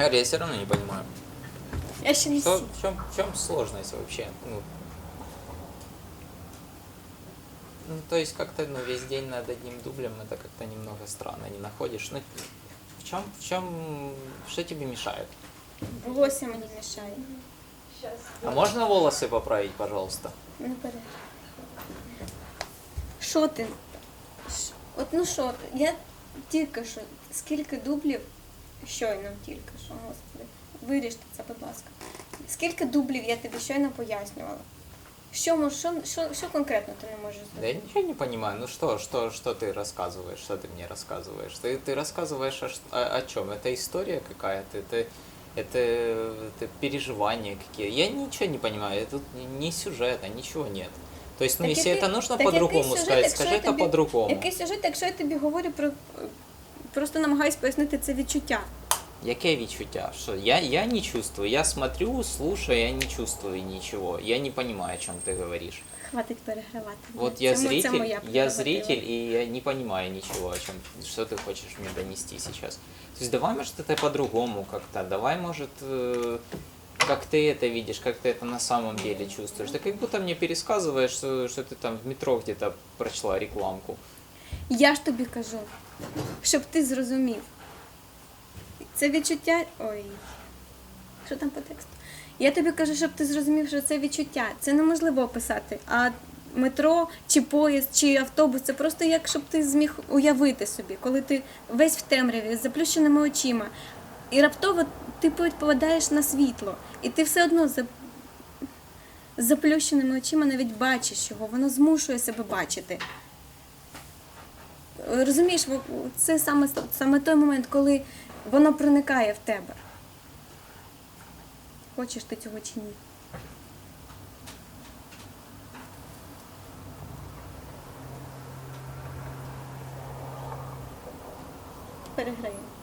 Гарри, я все равно не понимаю. Я ще не Что, в, чем, в чем сложность вообще? Ну, ну, то есть как-то ну, весь день над одним дублем это как-то немного странно, не находишь. Ну, чем, в чем, что тебе мешает? Волосся мені мішає. А можно волосы поправить, пожалуйста? Не бере. Що ти? Ш- От ну що, я тільки що, скільки дублів, щойно тільки що, господи, виріште це, будь ласка. Скільки дублів я тобі щойно пояснювала? Що, мож- що, що, що конкретно ти не можеш Да я зробити? ничего не понимаю. Ну что, что, что ты рассказываешь, что ты мне рассказываешь? Ты, ты рассказываешь о, ш- о, о чем? Это история какая-то? Это, это, это переживания какие? Я ничего не понимаю. Тут ни сюжета, ничего нет. То есть, ну, Так если який- это нужно так по-другому який сюжет, сказать, якщо скажи я это тобі- по-другому. Який сюжет, якщо я тобі говорю про. Просто намагаюсь пояснити це відчуття. Яке відчуття? Що я, я не чувствую. Я смотрю, слушаю, я не чувствую ничего. Я не понимаю, о чем ты говоришь. Хватить перегравати. Вот Це я мо- це зритель, моя я прерогатива. зритель, и я не понимаю ничего, о чем, что ты хочешь мне донести сейчас. То есть давай, может, это по-другому как-то, давай, может, э, как ты это видишь, как ты это на самом деле чувствуешь. Ты как будто мне пересказываешь, что, что ты там в метро где-то прочла рекламку. Я ж тобі кажу, щоб ти зрозумів. Це відчуття. Ой. Що там по тексту? Я тобі кажу, щоб ти зрозумів, що це відчуття. Це неможливо описати. А метро, чи поїзд, чи автобус це просто як щоб ти зміг уявити собі, коли ти весь в темряві з заплющеними очима. І раптово ти попадаєш на світло, і ти все одно з заплющеними очима навіть бачиш його, воно змушує себе бачити. Розумієш, це саме, саме той момент, коли воно проникає в тебе. Хочеш ти цього чи ні? Переграємо.